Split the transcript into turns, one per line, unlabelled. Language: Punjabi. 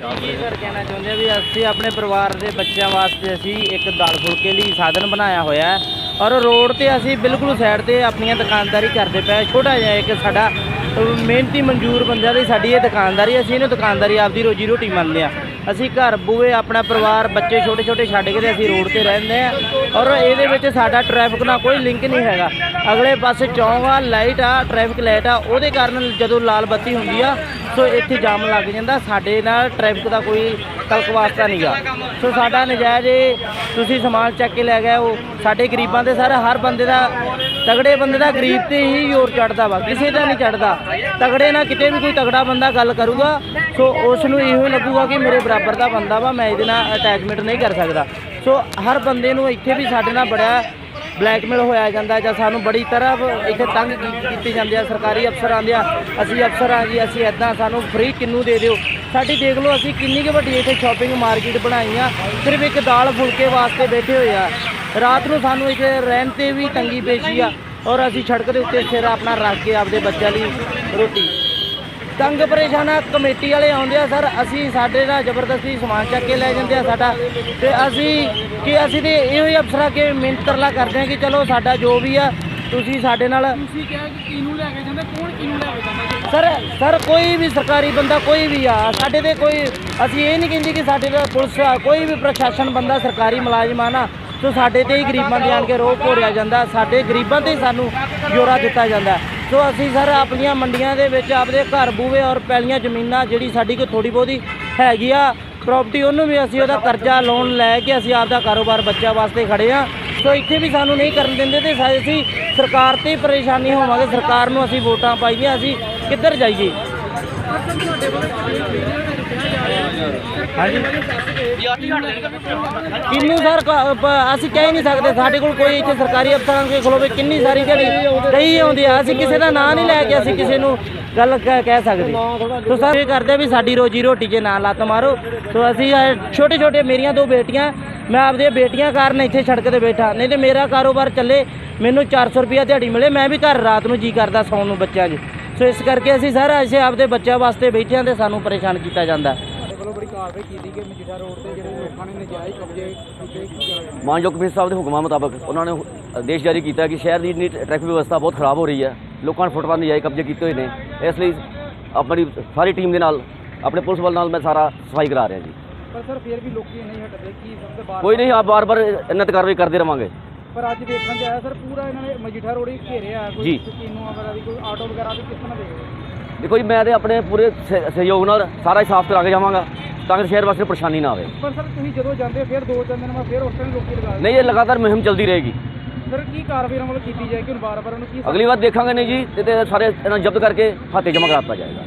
ਕੀ ਸਰ ਕਹਿਣਾ ਚਾਹੁੰਦੇ ਆ ਵੀ ਅਸੀਂ ਆਪਣੇ ਪਰਿਵਾਰ ਦੇ ਬੱਚਿਆਂ ਵਾਸਤੇ ਅਸੀਂ ਇੱਕ ਦਾਲ ਫੁਲਕੇ ਲਈ ਸਾਧਨ ਬਣਾਇਆ ਹੋਇਆ ਹੈ ਔਰ ਰੋਡ ਤੇ ਅਸੀਂ ਬਿਲਕੁਲ ਸਾਈਡ ਤੇ ਆਪਣੀਆਂ ਦੁਕਾਨਦਾਰੀ ਕਰਦੇ ਪਏ ਛੋਟਾ ਜਿਹਾ ਇੱਕ ਸਾਡਾ ਮਿਹਨਤੀ ਮਨਜ਼ੂਰ ਬੰਦਿਆਂ ਦੀ ਸਾਡੀ ਇਹ ਦੁਕਾਨਦਾਰੀ ਅਸੀਂ ਇਹਨੂੰ ਦੁਕਾਨਦਾਰੀ ਆਪਦੀ ਰੋਜੀ ਰੋਟੀ ਮੰਨਦੇ ਆ ਅਸੀਂ ਘਰ ਬੂਏ ਆਪਣਾ ਪਰਿਵਾਰ, ਬੱਚੇ ਛੋਟੇ ਛੋਟੇ ਛੱਡ ਕੇ ਤੇ ਅਸੀਂ ਰੋਡ ਤੇ ਰਹਿੰਦੇ ਆ। ਔਰ ਇਹਦੇ ਵਿੱਚ ਸਾਡਾ ਟ੍ਰੈਫਿਕ ਨਾਲ ਕੋਈ ਲਿੰਕ ਨਹੀਂ ਹੈਗਾ। ਅਗਲੇ ਪਾਸੇ ਚੌਂਕ ਆ ਲਾਈਟ ਆ ਟ੍ਰੈਫਿਕ ਲਾਈਟ ਆ, ਉਹਦੇ ਕਾਰਨ ਜਦੋਂ ਲਾਲ ਬੱਤੀ ਹੁੰਦੀ ਆ, ਸੋ ਇੱਥੇ ਜਾਮ ਲੱਗ ਜਾਂਦਾ। ਸਾਡੇ ਨਾਲ ਟ੍ਰੈਫਿਕ ਦਾ ਕੋਈ ਤਲਕ ਵਾਸਤਾ ਨਹੀਂਗਾ ਸੋ ਸਾਡਾ ਨਜਾਇਜ਼ ਤੁਸੀਂ ਸਮਾਨ ਚੱਕ ਕੇ ਲੈ ਗਏ ਉਹ ਸਾਡੇ ਗਰੀਬਾਂ ਦੇ ਸਰ, ਹਰ ਬੰਦੇ ਦਾ ਤਗੜੇ ਬੰਦੇ ਦਾ ਗਰੀਬ ਤੇ ਹੀ ਜ਼ੋਰ ਚੜਦਾ ਵਾ, ਕਿਸੇ ਦਾ ਨਹੀਂ ਚੜਦਾ। ਤਗੜੇ ਨਾਲ ਕਿਤੇ ਵੀ ਕੋਈ ਤਗੜਾ ਬੰਦਾ ਗੱਲ ਕਰੂਗਾ, ਸੋ ਉਸ ਨੂੰ ਇਹੋ ਹੀ ਲੱਗੂਗਾ ਕਿ ਮੇਰੇ ਬਰਾਬਰ ਦਾ ਬੰਦਾ ਵਾ, ਮੈਂ ਇਹਦੇ ਨਾਲ ਅਟੈਚਮੈਂਟ ਨਹੀਂ ਕਰ ਸਕਦਾ। ਸੋ ਹਰ ਬੰਦੇ ਨੂੰ ਇੱਥੇ ਵੀ ਸਾਡੇ ਨਾਲ ਬੜਾ ਬਲੈਕਮੇਲ ਹੋਇਆ ਜਾਂਦਾ ਜਾਂ ਸਾਨੂੰ ਬੜੀ ਤਰ੍ਹਾਂ ਇੱਥੇ ਤੰਗ ਕੀਤੀ ਜਾਂਦੀ ਆ, ਸਰਕਾਰੀ ਅਫਸਰਾਂ ਦੇ ਆ, ਅਸੀਂ ਅਫਸਰ ਆ ਜੀ, ਅਸੀਂ ਐਦਾਂ ਸਾਨੂੰ ਫ੍ਰੀ ਕਿੰਨੂ ਦੇ ਦਿਓ। ਸਾਡੀ ਦੇਖ ਲਓ, ਅਸੀਂ ਕਿੰਨੀ ਕੁ ਵੱਡੀ ਇੱਥੇ ਸ਼ਾਪਿੰਗ ਮਾਰਕੀਟ ਬਣਾਈ ਆ, ਸਿਰਫ ਇੱਕ ਦਾਲ ਫੁਲਕੇ ਵਾਸਤੇ ਬੈਠੇ ਹੋਏ ਆ। ਰਾਤ ਨੂੰ ਸਾਨੂੰ ਇੱਥੇ ਰਹਿਣ ਤੇ ਵੀ ਤੰਗੀ ਪੇਸ਼ੀ ਆ ਔਰ ਅਸੀਂ ਸੜਕ ਦੇ ਉੱਤੇ ਸਿਰ ਆਪਣਾ ਰੱਖ ਕੇ ਆਪਦੇ ਬੱਚਿਆਂ ਲਈ ਰੋਟੀ ਤੰਗ ਪਰੇਸ਼ਾਨਾ ਕਮੇਟੀ ਵਾਲੇ ਆਉਂਦੇ ਆ ਸਰ ਅਸੀਂ ਸਾਡੇ ਨਾਲ ਜ਼ਬਰਦਸਤੀ ਸਮਾਨ ਚੱਕ ਕੇ ਲੈ ਜਾਂਦੇ ਆ ਸਾਡਾ ਤੇ ਅਸੀਂ ਕਿ ਅਸੀਂ ਤੇ ਇਹੋ ਹੀ ਅਫਸਰਾਂ ਕੇ ਮਿਹਨਤ ਤਰਲਾ ਕਰਦੇ ਆ ਕਿ ਚਲੋ ਸਾਡਾ ਜੋ ਵੀ ਆ ਤੁਸੀਂ ਸਾਡੇ ਨਾਲ
ਤੁਸੀਂ ਕਿਹਾ ਕਿ ਕਿਹਨੂੰ ਲੈ ਕੇ ਜਾਂਦਾ ਕੌਣ ਕਿਹਨੂੰ ਲੈ ਕੇ ਜਾਂਦਾ?
ਸਰ ਸਰ ਕੋਈ ਵੀ ਸਰਕਾਰੀ ਬੰਦਾ ਕੋਈ ਵੀ ਆ ਸਾਡੇ ਤੇ ਕੋਈ ਅਸੀਂ ਇਹ ਨਹੀਂ ਕਹਿੰਦੇ ਕਿ ਸਾਡੇ ਤੇ ਪੁਲਿਸ ਆ, ਕੋਈ ਵੀ ਪ੍ਰਸ਼ਾਸਨ ਬੰਦਾ ਸਰਕਾਰੀ ਮੁਲਾਜ਼ਮ ਆ ਨਾ ਸੋ ਸਾਡੇ ਤੇ ਹੀ ਗਰੀਬਾਂ ਦੇ ਆਣ ਕੇ ਰੋਹ ਭੋਰਿਆ ਜਾਂਦਾ, ਸਾਡੇ ਗਰੀਬਾਂ ਤੇ ਹੀ ਸਾਨੂੰ ਜੋਰਾ ਦਿੱਤਾ ਜਾਂਦਾ। ਸੋ ਅਸੀਂ ਸਰ ਆਪਣੀਆਂ ਮੰਡੀਆਂ ਦੇ ਵਿੱਚ ਆਪਦੇ ਘਰ ਬੂਵੇ ਔਰ ਪੈਲੀਆਂ ਜ਼ਮੀਨਾਂ ਜਿਹੜੀ ਸਾਡੀ ਕੋਈ ਥੋੜੀ ਬਹੁਤੀ ਹੈਗੀ ਆ ਪ੍ਰਾਪਰਟੀ ਉਹਨੂੰ ਵੀ ਅਸੀਂ ਉਹਦਾ ਕਰਜ਼ਾ ਲੋਨ ਲੈ ਕੇ ਅਸੀਂ ਆਪਦਾ ਕਾਰੋਬਾਰ ਬੱਚਿਆਂ ਵਾਸਤੇ ਖੜੇ ਆ। ਸੋ ਇੱਥੇ ਵੀ ਸਾਨੂੰ ਨਹੀਂ ਕਰਨ ਦਿੰਦੇ ਤੇ ਅਸੀਂ ਸਰਕਾਰ ਤੇ ਹੀ ਪਰੇਸ਼ਾਨੀ ਹੋਵਾਂਗੇ, ਸਰਕਾਰ ਨੂੰ ਅਸੀਂ ਵੋਟਾਂ ਪਾਈਆਂ, ਅਸੀਂ ਕਿੱਧਰ ਜਾਈਏ? ਕਿੰਨੂ ਸਰ ਅਸੀਂ ਕਹਿ ਨਹੀਂ ਸਕਦੇ। ਸਾਡੇ ਕੋਲ ਕੋਈ ਇੱਥੇ ਸਰਕਾਰੀ ਅਫਸਰਾਂ ਦੇ ਖਲੋਵੇ ਕਿੰਨੀ ਸਾਰੀ ਜਿਹੜੀ ਕਈ ਆਉਂਦੇ ਆ। ਅਸੀਂ ਕਿਸੇ ਦਾ ਨਾਂ ਨਹੀਂ ਲੈ ਕੇ ਅਸੀਂ ਕਿਸੇ ਨੂੰ ਗੱਲ ਕਹਿ ਸਕਦੇ। ਸੋ ਸਰ, ਇਹ ਕਰਦੇ ਵੀ ਸਾਡੀ ਰੋਜੀ ਰੋਟੀ 'ਚ ਨਾ ਲੱਤ ਮਾਰੋ। ਸੋ ਅਸੀਂ ਛੋਟੇ ਛੋਟੇ ਮੇਰੀਆਂ ਦੋ ਬੇਟੀਆਂ। ਮੈਂ ਆਪਦੀਆਂ ਬੇਟੀਆਂ ਕਾਰਨ ਇੱਥੇ ਸੜਕ ਤੇ ਬੈਠਾ। ਨਹੀਂ ਤੇ ਮੇਰਾ ਕਾਰੋਬਾਰ ਚੱਲੇ। ਮੈਨੂੰ 400 ਰੁਪਿਆ ਦਿਹਾੜੀ ਮਿਲੇ। ਮੈਂ ਵੀ ਘਰ ਰਾਤ ਨੂੰ ਜੀ ਕਰਦਾ ਸੌਣ ਨੂੰ ਬੱਚਿਆਂ 'ਚ। ਸੋ ਇਸ ਕਰਕੇ ਅਸੀਂ ਸਰ ਅਸੀਂ ਆਪਦੇ ਬੱਚਿਆਂ ਵਾਸਤੇ ਬੈਠੇ ਹਾਂ ਤੇ ਸਾਨੂੰ ਪਰੇਸ਼ਾਨ ਕੀਤਾ ਜਾਂਦਾ।
ਤੁਹਾਡੇ ਵੱਲੋਂ ਬੜੀ ਕਾਰਵਾਈ ਕੀਤੀ ਕਿ ਮਜੀਠਾ ਰੋਡ ਤੇ ਜਿਹੜੇ ਲੋਕਾਂ ਨੇ ਨਜਾਇਜ਼ ਕਬਜ਼ੇ ਕੀਤੇ ਕੀ ਕਰਾਂਗੇ
ਮਾਨਯੋਗ ਕਮਿਸ਼ਨਰ ਸਾਹਿਬ ਦੇ ਹੁਕਮਾਂ ਮੁਤਾਬਕ ਉਹਨਾਂ ਨੇ ਆਦੇਸ਼ ਜਾਰੀ ਕੀਤਾ ਕਿ ਸ਼ਹਿਰ ਦੀ ਟ੍ਰੈਫਿਕ ਵਿਵਸਥਾ ਬਹੁਤ ਖਰਾਬ ਹੋ ਰਹੀ ਹੈ। ਲੋਕਾਂ ਨੇ ਫੁੱਟਪਾਥ ਨਜਾਇਜ਼ ਕਬਜ਼ੇ ਕੀਤੇ ਹੋਏ ਨੇ। ਇਸ ਲਈ ਆਪਣੀ ਸਾਰੀ ਟੀਮ ਦੇ ਨਾਲ ਆਪਣੇ ਪੁਲਿਸ ਬਲ ਨਾਲ ਮੈਂ ਸਾਰਾ ਸਫ਼ਾਈ ਕਰਾ ਰਿਹਾ ਜੀ।
ਪਰ ਸਰ ਫਿਰ ਵੀ ਲੋਕੀ ਨਹੀਂ ਹਟਦੇ। ਕੀ ਸਭ ਤੋਂ ਬਾਅਦ
ਕੋਈ ਨਹੀਂ ਆਪ ਬਾਰ-ਬਾਰ ਇਹਨਾਂ ਤੇ ਕਾਰਵਾਈ ਕਰਦੇ ਰਵਾਂਗੇ।
ਪਰ ਅੱਜ ਦੇਖਣ ਚ ਆਇਆ ਸਰ ਪੂਰਾ ਇਹਨਾਂ ਨੇ ਮਜੀਠਾ ਰੋਡ ਹੀ ਘੇਰਿਆ ਹੈ।
ਜੀ।
ਕੋਈ ਕਿਨੂੰ ਵਗੈਰਾ ਦੀ ਕੋਈ ਆਟੋ ਵਗੈਰਾ ਦੀ ਕਿਸ ਤਰ੍ਹਾਂ ਦੇਖਦੇ
ਦੇਖੋ ਜੀ ਮੈਂ ਤੇ ਆਪਣੇ ਪੂਰੇ ਸਹਿ- ਸਹਿਯੋਗ ਨਾਲ ਸਾਰਾ ਹੀ ਸਾਫ਼ ਕਰਾ ਕੇ ਜਾਵਾਂਗਾ ਤਾਂ ਕਿ ਸ਼ਹਿਰ ਵਾਸਤੇ ਪਰੇਸ਼ਾਨੀ ਨਾ ਆਵੇ
ਪਰ ਸਰ ਤੁਸੀਂ ਜਦੋਂ ਜਾਂਦੇ ਹੋ ਫਿਰ ਦੋ ਤਿੰਨ ਦਿਨ ਬਾਅਦ ਫਿਰ ਉਸ ਟਾਈਮ ਲੋਕੀ ਲਗਾ ਦਿੰਦੇ
ਨਹੀਂ ਇਹ ਲਗਾਤਾਰ ਮੁਹਿੰਮ ਚੱਲਦੀ ਰਹੇਗੀ
ਸਰ ਕੀ ਕਾਰਵਾਈ ਇਹਨਾਂ ਵੱਲੋਂ ਕੀਤੀ ਜਾਏ ਕਿ ਹੁਣ ਬਾਰ-ਬਾਰ ਉਹਨੂੰ ਕੀ
ਅਗਲੀ ਵਾਰ ਦੇਖਾਂਗੇ ਨਹੀਂ ਜੀ ਤੇ- ਤੇ ਸਾਰੇ ਇਹਨਾਂ ਨੂੰ ਜ਼ਬਤ ਕਰਕੇ ਖਾਤੇ ਜਮ੍ਹਾਂ ਕਰਾਤਾ ਜਾਏਗਾ